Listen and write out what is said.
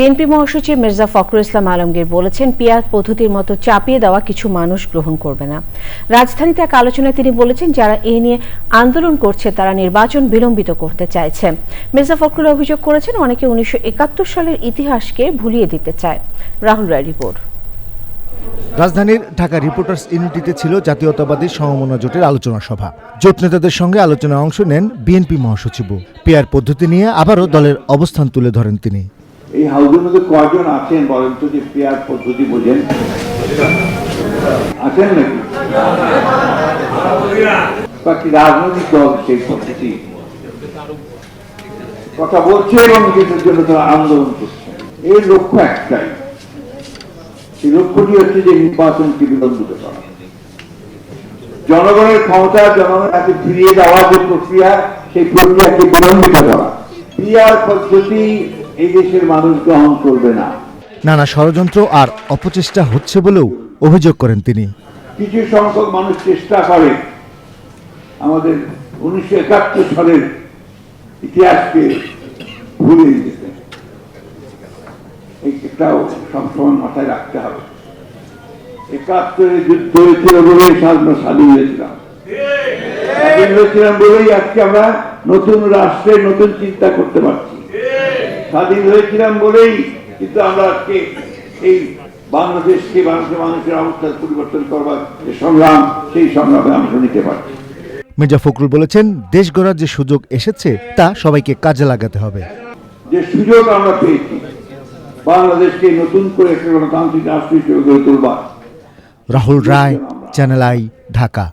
BNP মহাসচিব মির্জা ফখরুল ইসলাম আলমগীর বলেছেন, peer পদ্ধতির মতো চাপিয়ে দেওয়া কিছু মানুষ গ্রহণ করবে না। রাজধানীতে এক আলোচনায় তিনি বলেছেন, যারা এ নিয়ে আন্দোলন করছে, তারা নির্বাচন বিলম্বিত করতে চাইছে। মির্জা ফখরুল অভিযোগ করেছেন, অনেকে উনিশশো একাত্তর সালের ইতিহাসকে ভুলিয়ে দিতে চায়। রাহুল রায় রিপোর্ট। রাজধানীর ঢাকা রিপোর্টার্স ইউনিটিতে ছিল জাতীয়তাবাদী সমমনা জোটের আলোচনা সভা। জোট নেতাদের সঙ্গে আলোচনায় অংশ নেন বিএনপি মহাসচিব পেয়ার পদ্ধতি নিয়ে আবারও দলের অবস্থান তুলে ধরেন তিনি। এই হাউসের মধ্যে কয়জন আছেন বলেন তো, যে পেয়ার পদ্ধতি বোঝেন? আছেন নাকি? বাকি রাজনৈতিক দল সেই পদ্ধতি। কথা বলছে এবং এটার জন্য তারা আন্দোলন করছে। এর লক্ষ্য একটাই। সেই লক্ষ্যটি হচ্ছে যে নির্বাচনকে বিলম্বিত করা। জনগণের ক্ষমতা, জনগণের কাছে ফিরিয়ে দেওয়ার যে প্রক্রিয়া, সেই প্রক্রিয়াকে বিলম্বিত করা। পিয়ার পদ্ধতি এই দেশের মানুষ গ্রহণ করবে না। নানা ষড়যন্ত্র আর অপচেষ্টা হচ্ছে বলেও অভিযোগ করেন তিনি। কিছু সংখ্যক মানুষ চেষ্টা করে আমাদের উনিশশো একাত্তর সালের ইতিহাসকে এটাও সবসময় মাথায় রাখতে হবে। একাত্তরে যুদ্ধ হয়েছিল বলেই আমরা স্বাধীন হয়েছিলাম। স্বাধীন হয়েছিলাম বলেই আজকে আমরা নতুন রাষ্ট্রে নতুন চিন্তা করতে পারছি। স্বাধীন হয়েছিলাম বলেই কিন্তু আমরা আজকে এই বাংলাদেশকে বাংলাদেশের মানুষের অবস্থার পরিবর্তন করবার যে সংগ্রাম সেই সংগ্রামে অংশ নিতে পারছি। মির্জা ফখরুল বলেছেন দেশ গড়ার যে সুযোগ এসেছে তা সবাইকে কাজে লাগাতে হবে। যে সুযোগ আমরা পেয়েছি বাংলাদেশকে নতুন করে একটা গণতান্ত্রিক রাষ্ট্র হিসেবে গড়ে তুলবার। Rahul Roy channel I Dhaka.